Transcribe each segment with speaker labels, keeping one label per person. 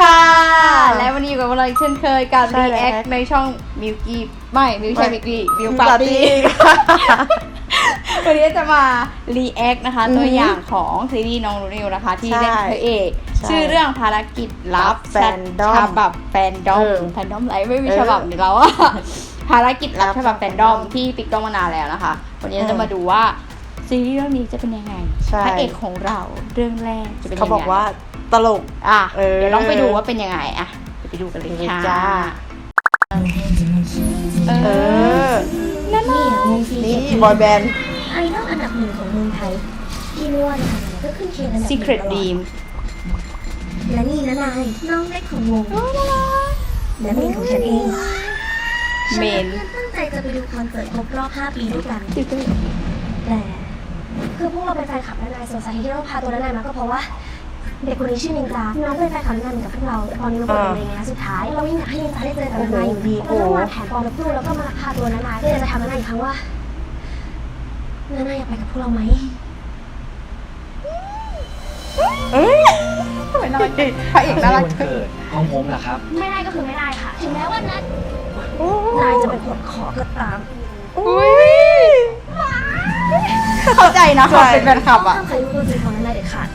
Speaker 1: ค่ะ
Speaker 2: และวันนี้อยู่กับเราอีกเช่นเคยกับ
Speaker 1: ใช่แล้ว
Speaker 2: React ในช่องมิวกี้ไม่มิวใช่มิวกี้มิวปาร์ตี้วันนี้จะมา React นะคะ
Speaker 1: อือฮึ
Speaker 2: ตัวอย่างของซีรีส์น้องนูนิวนะคะ ที่
Speaker 1: ใช่
Speaker 2: เล่นพระเอก
Speaker 1: ใช่
Speaker 2: ชื่อเรื่องภารกิจลับ
Speaker 1: แฟนดอม
Speaker 2: ฉบับแฟนดอ
Speaker 1: เอ
Speaker 2: ม
Speaker 1: อ
Speaker 2: แฟนดอมไรไม่มี
Speaker 1: เออ
Speaker 2: ฉบับนี่แล้วอะภารกิจลับ
Speaker 1: ลับ
Speaker 2: ฉบับแฟนดอมที่ปิกต้องมานานแล้วนะคะ วันนี้เราจะมาดูว่าซีรีส์เรื่องนี้จะเป็นยังไง
Speaker 1: ใช่
Speaker 2: พระเอกของเราเรื่องแรกจะเป็นยังไง
Speaker 1: เขาบอกว่า ตลก
Speaker 2: อะ
Speaker 1: เออ
Speaker 2: เดี๋ยวลองไปดูว่าเป็นยังไงอะเดี๋ยวไปดูกันเลย
Speaker 1: ไปเลย
Speaker 2: ค่ะ
Speaker 1: จ้า
Speaker 2: เอ
Speaker 1: เอ
Speaker 2: อ
Speaker 1: อ
Speaker 2: นั่น
Speaker 3: นี่
Speaker 2: น่ะ
Speaker 3: วงซี
Speaker 1: นี่
Speaker 3: เบ
Speaker 1: อยแบนด์
Speaker 3: ไอดอลอันดับหนึ่งของเมืองไทยที่ไม่ว่าจะทำอะไรก็ขึ้นเคียงอันดับหนึ่ง
Speaker 2: Secret
Speaker 3: ตลอด
Speaker 2: Dream
Speaker 3: และนี่นะนายน้องเล็กของวงและเมนของฉันเอง
Speaker 2: เมน
Speaker 3: ฉัตั้งใจจะไปดูคอนเสิร์ตครบรอบ 5 ปีด้วยกัน แต่คือพวกเราเป็นแฟนคลับนานายส่วนสาเหตุที่เราพาตัวนานายมาก็เพราะว่า เด็กคนนี้ชื่อนินจาน้องเป็นแฟนคลับนานายเหมือนกับพวกเราแต่ตอนนี้เราเปิดในงานสุดท้ายเรายังอยากให้นินจาได้เจอกับนานายอยู่ดีก็ต้องวางแผนปลอมแล้วพูดแล้วก็มาพาตัวนานายเพื่อจะทำนานายอีกครั้งว่านานายอยากไปกับพวกเราไหม
Speaker 1: เอ้ย
Speaker 2: พระเอกน่ารัก
Speaker 4: วันเกิดของผมเหรอครับ
Speaker 3: ไม่ได้ก็คือไม่ได้ค่ะ ถึงแม้ว่านั้นนายจะเป็นคนขอก็ตาม
Speaker 1: อุ้ย
Speaker 2: เข้าใจนะ
Speaker 1: ใช่
Speaker 2: เขาเป็นแฟนคลับอะ
Speaker 3: ห้ามใครรู้ตัวจริงของนายเด็ดขาด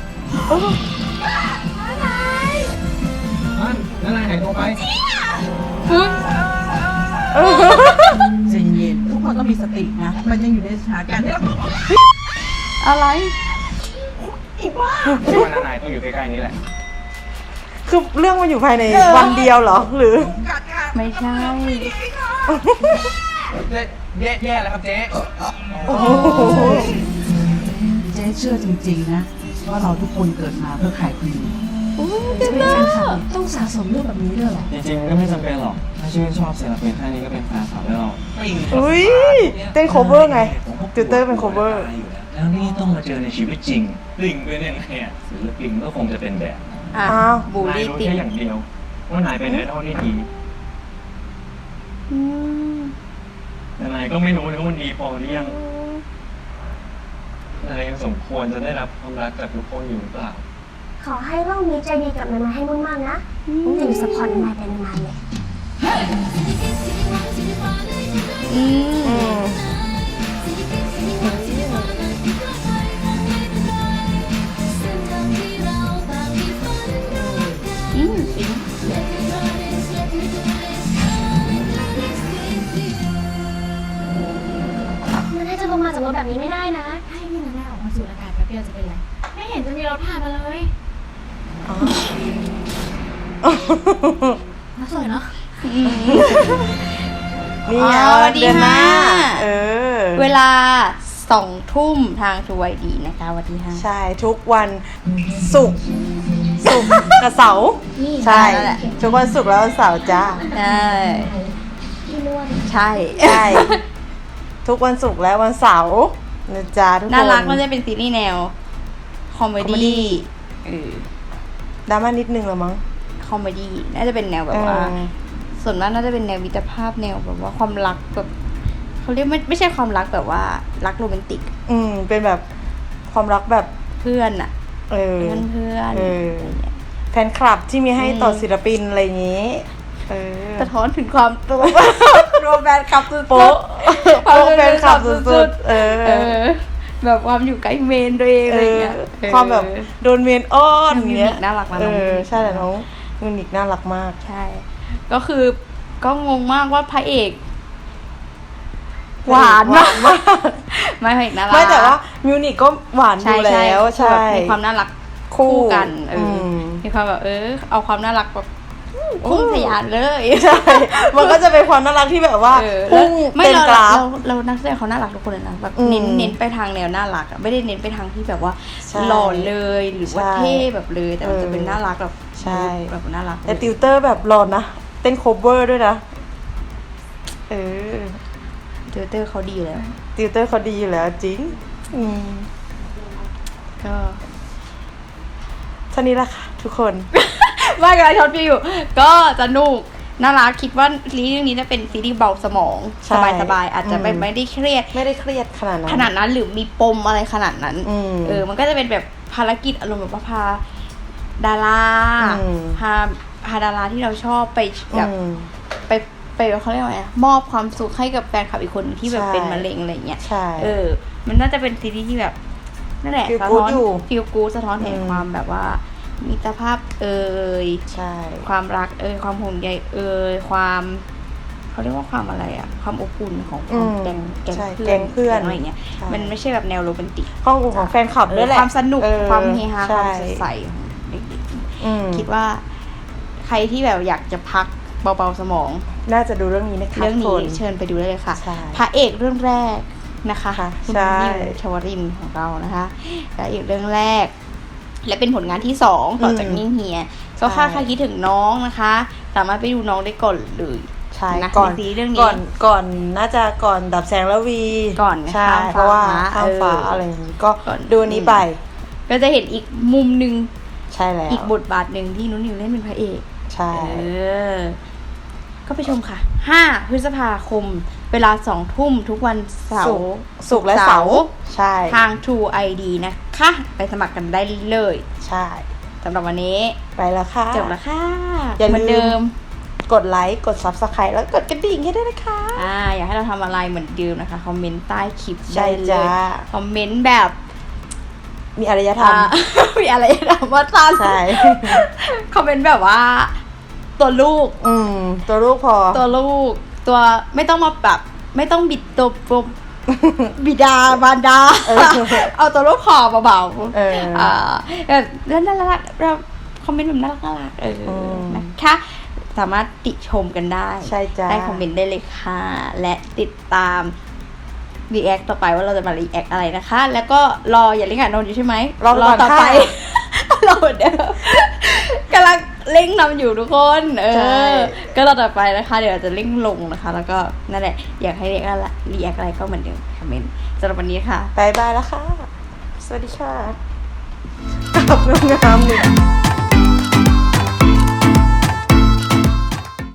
Speaker 4: มันนั่นนายหายตัวไป
Speaker 5: ใจเย็นๆทุกคนต้องมีสตินะ มันยังอยู่ในสถานการณ์ที่เรา
Speaker 2: อะไร
Speaker 4: ว่านานายต้องอยู่ใกล้ๆนี้แหละ
Speaker 1: คือเรื่องมันอยู่ภายในวันเดียวเหรอ หรือ
Speaker 2: ไม่ใช่
Speaker 4: แย่แย่แล้วครับเจ๊
Speaker 1: โอ้โห
Speaker 5: เจ๊เชื่อจริงๆนะ ว่าเราทุกคนเกิดมาเพื่อขายครีม
Speaker 3: จะเป็นแฟนคลับต้องสะสมรูปแบบนี้ด้วยเหรอ
Speaker 4: จริงๆก็ไม่จำเป็นหรอก ถ้าชื่นชอบศิลปินแค่นี้ก็เป็นแฟนคลับแล้วเรา
Speaker 1: อุ้ยเต้นโคเวอร์ไงติวเตอร์เป็นโคเวอร์
Speaker 4: แล้วนี่ต้องมาเจอในชีวิตจริงลิงเป็นยังไงอะศิลปินก็คงจะเป็นแบบ
Speaker 2: อะ
Speaker 1: อ้าว
Speaker 2: บูล
Speaker 4: นาย
Speaker 2: ลี่
Speaker 4: รู้
Speaker 2: ติง
Speaker 4: แค่อย่างเดียว ว่านายเป็นไอดอลที่ดี
Speaker 2: อืม
Speaker 4: แต่นายก็ไม่รู้นะว่ามันดีพอหรือยัง นายยังสมควรจะได้รับความรักจากทุกคนอยู่หรือเปล่า
Speaker 3: ขอให้โลกนี้ใจดีกับนายให้มุ่งมั่นนะจะอยู่สปอร์ตนายเป็นนานๆเลย
Speaker 2: อืม
Speaker 3: เดียวจะเป็นไร ไม่เห็นจะมีรถผ่านมาเลยน่าสวยเนาะ
Speaker 2: อืม
Speaker 1: นี่
Speaker 2: อ๋
Speaker 1: ไง
Speaker 2: อวันที่
Speaker 1: เดือนหน้า
Speaker 2: ห้า
Speaker 1: เออ
Speaker 2: เวลาสองทุ่มทางทูไวดีนะคะวันที่ห้า
Speaker 1: ใช่ทุกวันศุกร์ศุกร์กับเสาร์
Speaker 3: นี่
Speaker 1: ใช่
Speaker 2: นั่นแหละ
Speaker 1: ทุกวันศุกร์แล้ววันเสาร์จ้า
Speaker 2: ใช่
Speaker 3: พี่ล้วน
Speaker 2: ใช่
Speaker 1: ใช่ ทุกวันศุกร์และวันเสาร์ นะจ๊ะทุกคน
Speaker 2: น่ารักมันจะเป็นซีรีส์แนว คอมเม
Speaker 1: คอมเมดี้
Speaker 2: ดี้เออ
Speaker 1: ดราม่านิดนึงเหรอมั้ง
Speaker 2: คอมเมดี้น่าจะเป็นแนวแบบว่า
Speaker 1: เออ
Speaker 2: ส่วนมากน่าจะเป็นแนวมิตรภาพแนวแบบว่าความรักแบบเขาเรียกไม่ไม่ใช่ความรักแบบว่ารักโรแมนติก
Speaker 1: อืม เป็นแบบความรักแบบ
Speaker 2: เพื่อนอะ
Speaker 1: เออ
Speaker 2: เพื่อนเพื่อน
Speaker 1: เออ
Speaker 2: อะไรเงี้ย
Speaker 1: แฟนคลับที่มีให้ต่ออ
Speaker 2: ม
Speaker 1: ศิลปินอะไรอย่างนี้ เออ
Speaker 2: สะท้อนถึงความตัวโรแมนคลับสุดๆ
Speaker 1: โป๊ะ
Speaker 2: ความ
Speaker 1: โป๊ะแฟนคลับ
Speaker 2: สุ
Speaker 1: สุ
Speaker 2: ด
Speaker 1: ด
Speaker 2: ๆ
Speaker 1: ๆเออ
Speaker 2: เออ แบบความอยู่ใกล้เมนตัวเองอะไรเงี้ย
Speaker 1: เออ
Speaker 2: เออ
Speaker 1: ความแบบโดนเมียนอ้อน
Speaker 2: น้อง
Speaker 1: เงี้ย
Speaker 2: มิวนิกน่ารักนะน้
Speaker 1: เอ
Speaker 2: องมิวนิก
Speaker 1: อใช่แหละน้องมิวนิกน่ารักมาก
Speaker 2: ใช่ ก็คือก็งงมากว่าพระเอก หวานมาก
Speaker 1: มาก
Speaker 2: ไม่พระเอกน่ารัก
Speaker 1: ไม่แต่ว่ามิวนิกก็หวานอ
Speaker 2: ใช่
Speaker 1: ยู่
Speaker 2: ใช่
Speaker 1: แล้ว
Speaker 2: คือ
Speaker 1: ใช่
Speaker 2: แบบมีความน่ารักคู่กันเอออ
Speaker 1: ม
Speaker 2: มีความแบบเออ เอาความน่ารักแบบ พุ่งทะยานเลย
Speaker 1: ใช่ มันก็จะเป็นความน่ารักที่แบบว่า
Speaker 2: เออ
Speaker 1: พุ่ง
Speaker 2: ไม่
Speaker 1: เต็ม
Speaker 2: เรา
Speaker 1: กราฟ
Speaker 2: เราเรานักแสดงเขาน่ารักทุกคนเลยนะแบบ
Speaker 1: อืม
Speaker 2: เน้นเน้นไปทางแนวน่ารักอะไม่ได้เน้นไปทางที่แบบว่า
Speaker 1: ใช่
Speaker 2: หล่อเลยหรือว่า
Speaker 1: ใช่
Speaker 2: เท่แบบเลย แต่มัน
Speaker 1: เออ
Speaker 2: จะเป็นน่ารักแบบ
Speaker 1: ใช่
Speaker 2: แบบน่ารัก
Speaker 1: แต่ติวเตอร์แบบหลอนนะเต้นโคเวอร์ด้วยนะเออ
Speaker 2: ติวเตอร์เขาดีอยู่แล้ว
Speaker 1: ติวเตอร์เขาดีอยู่แล้วจริงอืม
Speaker 2: ก็
Speaker 1: เท่านี้ละค่ะทุกคน
Speaker 2: ว่ากำลังช็อตฟิวอยู่ก็สนุกน่ารักคิดว่าซีรีส์เรื่องนี้จะเป็นซีรีส์เบาสมอง
Speaker 1: ใช่
Speaker 2: สบายๆอาจจะไม่
Speaker 1: อืม
Speaker 2: ไม่ได้เครียด
Speaker 1: ไม่ได้เครียดขนาดนั้น
Speaker 2: ขนาดนั้นหรือมีปมอะไรขนาดนั้น
Speaker 1: อืม
Speaker 2: เออ มันก็จะเป็นแบบภารกิจอารมณ์แบบว่าพาดารา
Speaker 1: อืม
Speaker 2: พาพาดาราที่เราชอบไปแบบ
Speaker 1: อืม
Speaker 2: ไปไปเขาเรียกว่าไงมอบความสุขให้กับแฟนคลับอีกคนที่แบบ
Speaker 1: ใช่
Speaker 2: เป็นมะเร็งอะไรเงี้ย
Speaker 1: ใช่
Speaker 2: เออ มันน่าจะเป็นซีรีส์ที่แบบนั่นแหละ
Speaker 1: Feel
Speaker 2: สะ
Speaker 1: good
Speaker 2: ท้อน
Speaker 1: อยู่
Speaker 2: ฟีลกูสะท้อนเห็น
Speaker 1: อืม
Speaker 2: ความแบบว่า มิตรภาพเอ่ย
Speaker 1: ใช่
Speaker 2: ความรักเอ่ยความห่วงใยเอ่ยความเขาเรียกว่าความอะไรอะความอบอุ่นของของ
Speaker 1: อืม
Speaker 2: แก๊งแก๊ง
Speaker 1: ใช่
Speaker 2: เพื่อน
Speaker 1: แก๊งเพื่อน
Speaker 2: อะไรเงี้ย
Speaker 1: ใช่
Speaker 2: มันไม่ใช่แบบแนวโรแมนติก
Speaker 1: ข้องอุ่นของแฟนคลับด้วยแหละ
Speaker 2: ความสนุก
Speaker 1: ออ
Speaker 2: ความเฮฮาความ
Speaker 1: ใช่
Speaker 2: สดใสของเด็ก
Speaker 1: อืม
Speaker 2: ๆคิดว่า ใครที่แบบอยากจะพักเบาๆสมอง
Speaker 1: น่าจะดูเรื่องนี้นะคะ
Speaker 2: เรื่อง
Speaker 1: ทุก
Speaker 2: นี้
Speaker 1: คน
Speaker 2: เชิญไปดูได้เลยค่ะ
Speaker 1: ใช่
Speaker 2: พระเอกเรื่องแรกนะคะ
Speaker 1: ค่ะ
Speaker 2: คุณ
Speaker 1: ใช่
Speaker 2: นิวชวรินทร์ของเรานะคะพระเอกเรื่องแรก และเป็นผลงานที่สองต่อจาก
Speaker 1: อืม
Speaker 2: นิ่งเฮียก็ค่าใครคิดถึงน้องนะคะ สามารถไปดูน้องได้ก่อนเลย
Speaker 1: ใช่
Speaker 2: นะ
Speaker 1: ก่อน
Speaker 2: ในซีรีส์เรื่องนี้
Speaker 1: ก่อนก่อนน่าจะก่อนดับแสงระวี
Speaker 2: ก่อน
Speaker 1: ใช่
Speaker 2: ข้ามฟ้า
Speaker 1: เพราะว่าข้ามฟ้า
Speaker 2: เอออ
Speaker 1: อะไรอย่างนี้ก็
Speaker 2: ก่อน
Speaker 1: ดูอันนี้ไป
Speaker 2: ก็จะเห็นอีกมุมหนึ่ง
Speaker 1: ใช่แล้ว
Speaker 2: อีกบทบาทหนึ่งที่นุ้นนิวเล่นเป็นพระเอก
Speaker 1: ใช่
Speaker 2: เออก็ไปชมค่ะ 5 พฤษภาคม เวลาสองทุ่มทุกวันเสา
Speaker 1: ศุก
Speaker 2: ร์
Speaker 1: ร์ศุกร์และเสาร์ใช่
Speaker 2: ทาง True ID นะคะ ไปสมัครกันได้เลย
Speaker 1: ใช่
Speaker 2: สำหรับวันนี้
Speaker 1: ไปแล้วค่ะ
Speaker 2: จบแล้วค่ะ
Speaker 1: อย่าลืม
Speaker 2: เหมือนเดิม
Speaker 1: กดไลค์กด subscribe แล้วกดกระดิ่งให้ด้วยนะคะ
Speaker 2: อ่า อยากให้เราทำอะไรเหมือนเดิมนะคะ คอมเมนต์ใต้คลิป
Speaker 1: ใช่
Speaker 2: ได้เล
Speaker 1: จ้า
Speaker 2: ยคอมเมนต์แบบ
Speaker 1: มีอารยธรรม
Speaker 2: อ่ามีอะไรถามว่าสั้น
Speaker 1: ใช่
Speaker 2: คอมเมนต์แบบว่า ตัวลูก
Speaker 1: อืม ตัวลูกพอ
Speaker 2: ตัวลูก ตัวไม่ต้องมาแบบไม่ต้องบิดตัวตัวบิดาบารดา
Speaker 1: เออ
Speaker 2: เอาตัวลูกคอเบาๆ
Speaker 1: เอออ่า
Speaker 2: แบบแล้วน่ารักเราคอมเมนต์แบบน่ารักน่ารักเอออ
Speaker 1: ม
Speaker 2: นะคะสามารถติชมกันได้
Speaker 1: ใช่จ้า
Speaker 2: ได้คอมเมนต์ได้เลยค่ะ และติดตาม react ต่อไปว่าเราจะมา react อะไรนะคะ แล้วก็รออย่าเล่นกับนนท์อยู่ใช่ไหม
Speaker 1: รอก่อน
Speaker 2: ต่อไป
Speaker 1: ค่ะ
Speaker 2: รอเหมือนเดิมกำลัง เล่งนำอยู่ทุกคน เอ
Speaker 1: ใช่
Speaker 2: อ ก็รอต่อไปนะคะ เดี๋ยวเราจะเล่งลงนะคะ แล้วก็นั่นแหละ อยากให้ react อะไร react อะไรก็เหมือนเดิมคอมเมนต์สำหรับวันนี้ค่ะ
Speaker 1: บายบายแล้วค่ะ สวัสดีค่ะกลับงามๆเนี่ย